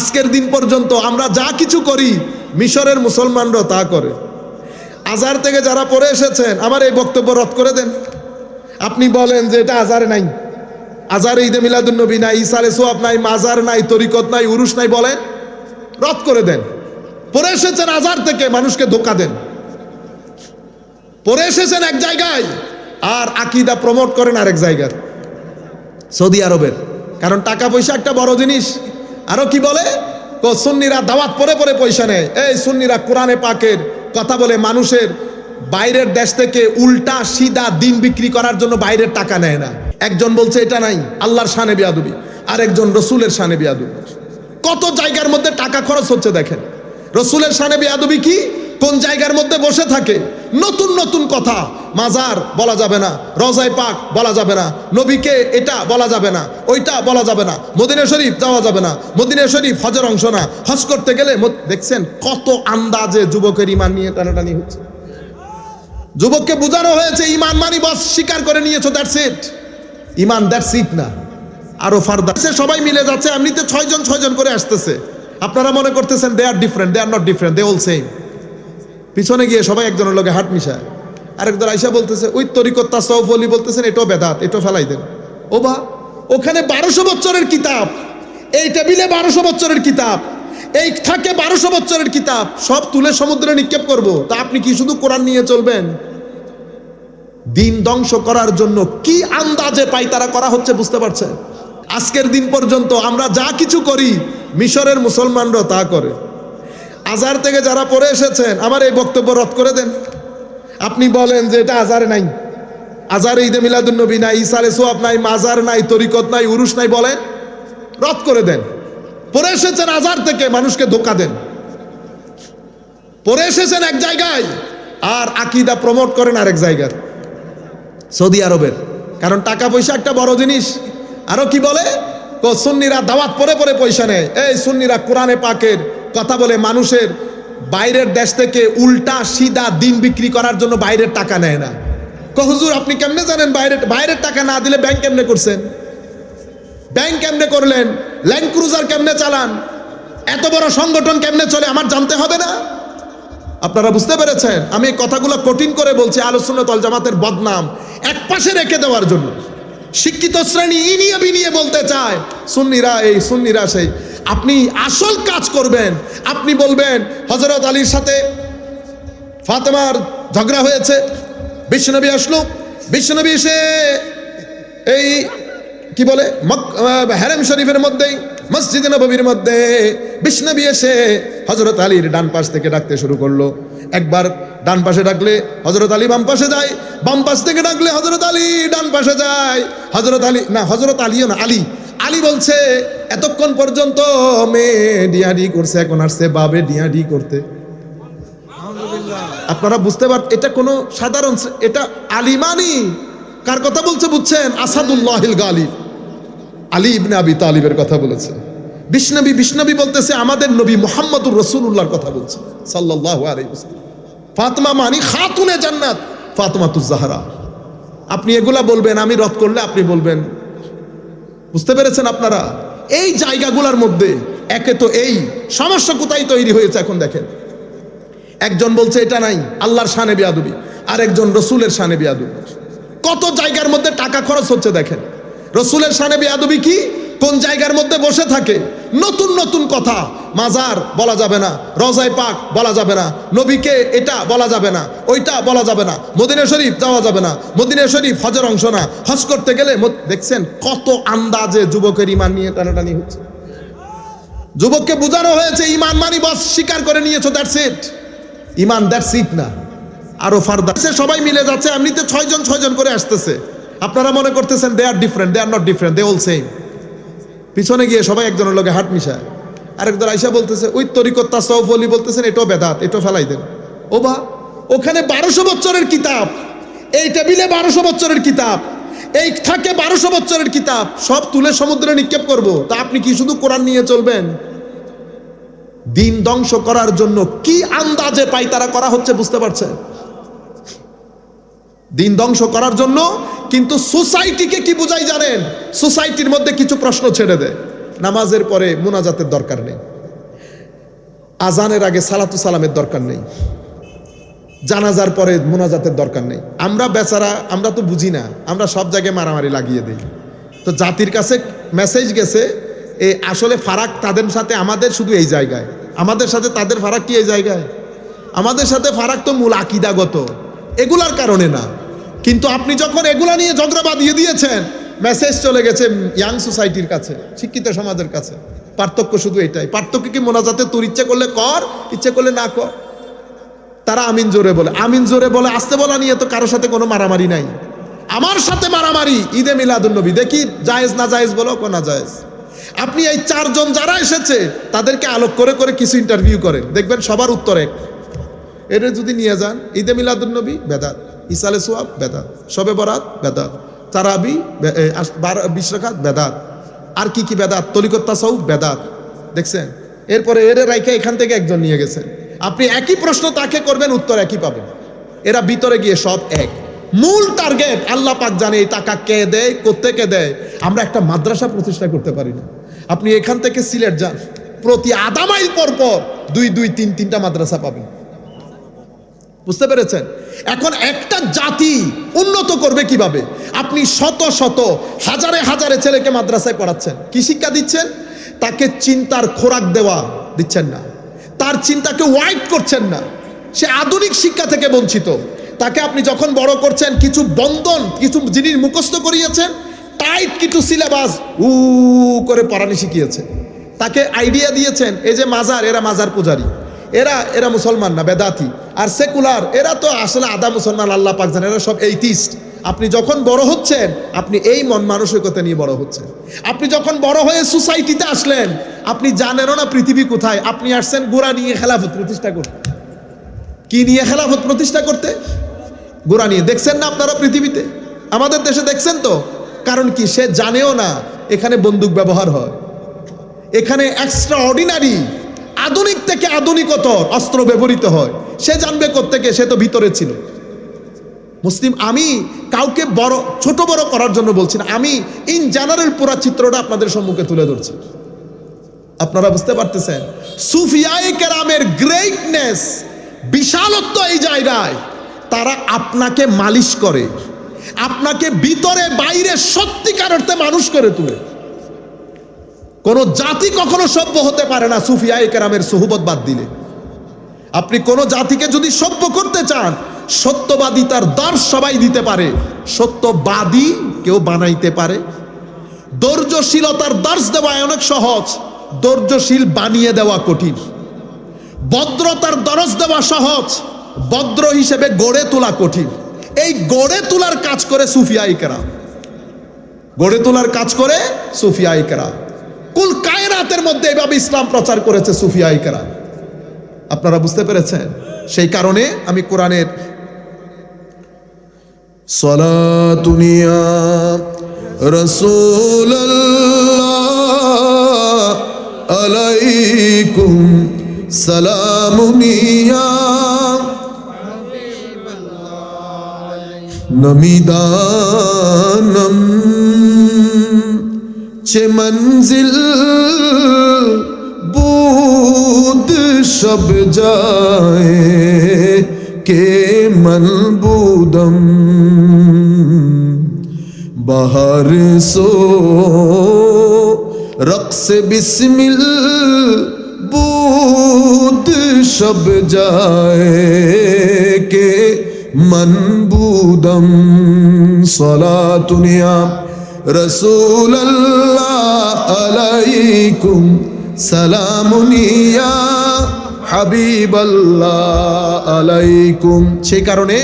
আজকের দিন পর্যন্ত আমরা যা কিছু করি, মিশরের মুসলমানরা তা করে। আজার থেকে যারা পড়ে এসেছেন, আমার এই বক্তব্য রদ করে দেন। আপনি বলেন যে এটা আজারে নাই। আজারে ঈদে মিলাদুন্নবী নাই ইসারে সোয়াব নাই, মাজার নাই, তরিকত নাই উরুস নাই বলেন। রদ করে দেন। পড়ে এসেছেন আজার থেকে, মানুষকে ধোকা দেন। পড়ে এসেছেন এক জায়গায়, আর আকিদা প্রমোট করেন আরেক জায়গার সৌদি আরবের। কারণ টাকা পয়সা একটা বড় জিনিস। আরও কি বলে? সুন্নিরা দাওয়াত পরে পরে পয়সা নেয়। এই সুন্নিরা কোরআনে পাকের কথা বলে মানুষের বাইরের দেশ থেকে উল্টা সিধা দিন বিক্রি করার জন্য বাইরের টাকা নেয় না। একজন বলছে, এটা নাই, আল্লাহর শানে বিয়াদুবি। আর একজন রসুলের শানে বিয়াদুবি। কত জায়গার মধ্যে টাকা খরচ হচ্ছে দেখেন। রসুলের শানে বিয়াদুবি কি? কোন জায়গার মধ্যে বসে থাকে? নতুন নতুন কথা। মাজার বলা যাবে না, রজাই পাক বলা যাবে না, নবীকে এটা বলা যাবে না, ওইটা বলা যাবে না, মদিনা শরীফ যাওয়া যাবে না, মদিনা শরীফ হজের অংশ না। হজ করতে গেলে দেখছেন কত আন্দাজে যুবকের ইমান নিয়ে টানাটানি হচ্ছে। যুবককে বোঝানো হয়েছে ইমান মানি বস, স্বীকার করে নিয়েছো that's it Iman that's it না। আরও ফার্দার সবাই মিলে যাচ্ছে, এমনিতে ছয়জন ছয়জন করে আসতেছে। আপনারা মনে করতেছেন they are different they are not different they all same পিছনে গিয়ে সবাই একজনের লোকে হাট মিশায়। আরেকজন আইসা বলতেছে, ওই তরিকত তাসawuf অলি বলতেছেন, এটাও বেদাত, এটাও ফেলাই দেন। ও বা ওখানে বারোশো বছরের কিতাব। এই টেবিলে বারোশো বছরের কিতাব। এই থাকে বারোশো বছরের কিতাব। সব তুলে সমুদ্রে নিক্ষেপ করব। তা আপনি কি শুধু কোরআন নিয়ে চলবেন? দিন ধ্বংস করার জন্য কি আন্দাজে পাই তারা করা হচ্ছে বুঝতে পারছেন? আজকের দিন পর্যন্ত আমরা যা কিছু করি, মিশরের মুসলমানরা তা করে। আজার থেকে যারা পড়ে এসেছেন, আমার এই বক্তব্য রদ করে দেন। আপনি বলেন যে এটা আজারে নাই। আজারে ঈদে মিলাদুন্নবী নাই ইসারে সোয়াব নাই, মাজার নাই, তরিকত নাই উরুস নাই বলেন। রদ করে দেন। পড়ে এসেছেন আজার থেকে, মানুষকে ধোকা দেন। পড়ে এসেছেন এক জায়গায়, আর আকিদা প্রমোট করেন আরেক জায়গার সৌদি আরবের। কারণ টাকা পয়সা একটা বড় জিনিস। আরও কি বলে? সুন্নিরা দাওয়াত পরে পরে পয়সা নেয়। এই সুন্নিরা কোরআনে পাকের কথা বলে মানুষের বাইরের দেশ থেকে উল্টা সিধা দিন বিক্রি করার জন্য বাইরের টাকা নেয় না। কহজুর আপনি কেমনে জানেন বাইরের বাইরের টাকা না দিলে ব্যাংক কেমনে করছেন? ব্যাংক কেমনে করলেন? ল্যান্ড ক্রুজার কেমনে চালান? এত বড় সংগঠন কেমনে চলে, আমার জানতে হবে না? আপনারা বুঝতে পেরেছেন? আমি কথাগুলো কঠিন করে বলছি আলোচনা তল জামাতের বদনাম। এক পাশে রেখে দেওয়ার জন্য। শিক্ষিত শ্রেণি ইনিয়ে বিনিয়ে বলতে চায়। সুন্নিরা এই, সুন্নিরা সেই। আপনি আসল কাজ করবেন। আপনি বলবেন হজরত আলীর সাথে ফাতেমার ঝগড়া হয়েছে। বিশ্বনবী আসলো। বিশ্বনবী এসে এই, কি বলে হ্যারেম শরীফের মধ্যেই, মসজিদ নবীর মধ্যে বিষ্ণবী এসে হজরত আলীর ডান পাশ থেকে ডাকতে শুরু করল। একবার ডান পাশে ডাকলে হজরত আলী বাম পাশে যায়, বাম পাশ থেকে ডাকলে হজরত আলী ডান পাশে যায়। হজরত আলী, না হজরত আলীও না, আলী। আলী বলছে এতক্ষণ পর্যন্ত মেয়ে ডিয়াডি করছে এখন আসছে বাবে ডিয়াডি করতে। আপনারা বুঝতে পার এটা কোনো সাধারণ এটা আলিমানি কার কথা বলছে বুঝছেন? আসাদুল্লাহিল গালিব আলী ইবনে আবি তালিবের কথা বলেছে। বিষ্ণবী বিষ্ণবী বলতেছে আমাদের নবী মোহাম্মদুর রসুল্লাহর কথা বলছে সাল্লাল্লাহু আলাইহি ওয়াসাল্লাম। মানি খাতুনে জান্নাত ফাতেমাতুজ জাহরা। আপনি এগুলা বলবেন আমি রদ করলে আপনি বলবেন বুঝতে পেরেছেন আপনারা? এই জায়গাগুলোর মধ্যে একে তো এই সমস্যা কোথায় তৈরি হয়েছে এখন দেখেন। একজন বলছে, এটা নাই, আল্লাহর শানে আর একজন রসুলের শানে বিয়াদুবি। কত জায়গার মধ্যে টাকা খরচ হচ্ছে দেখেন। রসুলের শানে বিয়াদুবি কি? কোন জায়গার মধ্যে বসে থাকে? নতুন নতুন কথা। মাজার বলা যাবে না, রজাই পাক বলা যাবে না, নবীকে এটা বলা যাবে না, ওইটা বলা যাবে না, মদিনা শরীফ যাওয়া যাবে না, মদিনা শরীফ হজের অংশ না। হজ করতে গেলে দেখছেন কত আন্দাজে যুবকের ইমান নিয়ে টানাটানি হচ্ছে। যুবককে বোঝানো হয়েছে ইমান মানি বস স্বীকার করে নিয়েছো that's it Iman that's it না। আরও ফার্দার সবাই মিলে যাচ্ছে, এমনিতে ছয়জন ছয়জন করে আসতেছে। আপনারা মনে করতেছেন they are different they are not different they all same পিছনে গিয়ে সবাই একজনের লোকে হাট মিশায়। আরেকজন আইসা বলতেছে, ওই তরিকত তাসawuf অলি বলতেছেন, এটাও বেদাত, এটাও ফেলাই দেন। ও বা ওখানে বারোশো বছরের কিতাব। এই টেবিলে বারোশো বছরের কিতাব। এই থাকে বারোশো বছরের কিতাব। সব তুলে সমুদ্রে নিক্ষেপ করব। তা আপনি কি শুধু কোরআন নিয়ে চলবেন? দিন ধ্বংস করার জন্য কি আন্দাজে পাই তারা করা হচ্ছে বুঝতে পারছেন? দিন ধ্বংস করার জন্য, কিন্তু সোসাইটিকে কি বুঝাই জানেন? সোসাইটির মধ্যে কিছু প্রশ্ন ছেড়ে দেয়। নামাজের পরে মোনাজাতের দরকার নেই। আজানের আগে সালাতু সালামের দরকার নেই। জানাজার পরে মোনাজাতের দরকার নেই। আমরা বেচারা, আমরা তো বুঝি না, আমরা সব জায়গায় মারামারি লাগিয়ে দিই। তো জাতির কাছে মেসেজ গেছে, এ আসলে ফারাক তাদের সাথে, আমাদের শুধু এই জায়গায়। আমাদের সাথে তাদের ফারাক কি এই জায়গায়? আমাদের সাথে ফারাক তো মূল আকিদাগত। এগুলার কারণে না। কিন্তু আপনি যখন এগুলা নিয়ে ঝগড়া বাঁধিয়ে দিয়েছেন মেসেজ চলে গেছে ইয়াং সোসাইটির কাছে, শিক্ষিত সমাজের কাছে। পার্থক্য শুধু এটাই। পার্থক্য কি মোনাজাতে তোর ইচ্ছে করলে কর, ইচ্ছে করলে না কর? তারা আমিন জোরে বলে। আমিন জোরে বলে, আসতে বলা নিয়ে তো কারোর সাথে কোনো মারামারি নাই। আমার সাথে মারামারি, ঈদে মিলাদুন নবী দেখি জায়েজ, না জায়েজ বলো, কো না জায়েজ। আপনি এই চারজন যারা এসেছে, তাদেরকে আলোক করে করে কিছু ইন্টারভিউ করেন। দেখবেন সবার উত্তর এক। এটা যদি নিয়ে যান, ঈদে মিলাদুন নবী বেদাত। ইসালে সোয়াব, বেদাত। শবে বরাত, বেদাত। তারাবি বার- বেদাত। আর কি কি বেদাত? তলিকত্তা সৌ বেদাত। দেখছেন? এরপরে এর রাইখে এখান থেকে একজন নিয়ে গেছেন। আপনি একই প্রশ্ন তাকে করবেন, উত্তর একই পাবেন। এরা ভিতরে গিয়ে সব এক। মূল টার্গেট আল্লাহ পাক জানে, এই টাকা কে দেয়, কোত্থেকে দেয়? আমরা একটা মাদ্রাসা প্রতিষ্ঠা করতে পারি না। আপনি এখান থেকে সিলেট যান। প্রতি আধা মাইল পর পর দুই দুই, তিন, তিনটা মাদ্রাসা পাবেন। বুঝতে পেরেছেন? এখন একটা জাতি উন্নত করবে কীভাবে? আপনি শত শত, হাজারে হাজারে ছেলেকে মাদ্রাসায় পড়াচ্ছেন। কি শিক্ষা দিচ্ছেন? তাকে চিন্তার খোরাক দেওয়া দিচ্ছেন না। তার চিন্তাকে ওয়াইট করছেন না। সে আধুনিক শিক্ষা থেকে বঞ্চিত। তাকে আপনি যখন বড় করছেন, কিছু বন্ধন, কিছু জিনিস মুখস্থ করিয়েছেন টাইট কিছু সিলেবাস উ করে পড়ানি শিখিয়েছে তাকে আইডিয়া দিয়েছেন, এই যে মাজার, এরা মাজার পূজারী। এরা এরা মুসলমান না, বেদাতি। আর সেকুলার, এরা তো আসলে আদা মুসলমান, আল্লাহ পাক জানে, এরা সব এইটিস্ট আপনি যখন বড় হচ্ছেন, আপনি এই মন মানসিকতা নিয়ে বড় হচ্ছেন। আপনি যখন বড় হয়ে সোসাইটিতে আসলেন, আপনি জানেনও না পৃথিবী কোথায়। আপনি আসছেন গোড়া নিয়ে খেলাফত প্রতিষ্ঠা করতে। কি নিয়ে খেলাফত প্রতিষ্ঠা করতে? গোড়া নিয়ে। দেখছেন না আপনারা পৃথিবীতে? আমাদের দেশে দেখছেন তো? কারণ কি? সে জানেও না, এখানে বন্দুক ব্যবহার হয়। এখানে এক্সট্রা অর্ডিনারি আধুনিক থেকে আধুনিকতর অস্ত্র ব্যবহৃত হয়। সে জানবে কোত্থেকে, সে তো ভিতরে ছিল। মুসলিম, আমি কাউকে বড়, ছোট বড় করার জন্য বলছি না। আমি ইন জেনারেল পুরা চিত্রটা আপনাদের সম্মুখে তুলে ধরছি। আপনারা বুঝতে পারতেছেন? সুফিয়াই কেরামের গ্রেটনেস বিশালত্ব এই জায়গায়, তারা আপনাকে মালিশ করে। আপনাকে ভিতরে, বাইরে সত্যিকার অর্থে মানুষ করে তুলে। কোন জাতি কখনো সভ্য হতে পারে না সুফিয়া কেরামের সুহবত বাদ দিলে। আপনি কোন জাতিকে যদি সভ্য করতে চান, সত্যবাদী তার দর্শ সবাই দিতে পারে, সত্যবাদী কেউ বানাইতে পারে। ধৈর্যশীলতার দর্শ দেওয়া অনেক সহজ, ধৈর্যশীল বানিয়ে দেওয়া কঠিন। ভদ্রতার দরজ দেওয়া সহজ, ভদ্র হিসেবে গড়ে তোলা কঠিন। এই গড়ে তোলার কাজ করে সুফিয়াই কেরাম। গড়ে তোলার কাজ করে সুফিয়াই কেরাম। কুল কায়রাতের মধ্যে এভাবে ইসলাম প্রচার করেছে সুফিয়াই কেরাম আপনারা বুঝতে পেরেছেন? সেই কারণে আমি কোরআনের সলাতুনিয়া নমিদানম চে মঞ্জিল বুদ সব যায়, কে মলবুদম বাহার সো রক্স বিসমিল বুদ সব যায়, কে মনবুদম সলাতুনিয়া রসুল আলাইকুম সালামুনিয়া হাবিবাল্লাহ আলাইকুম। সেই কারণে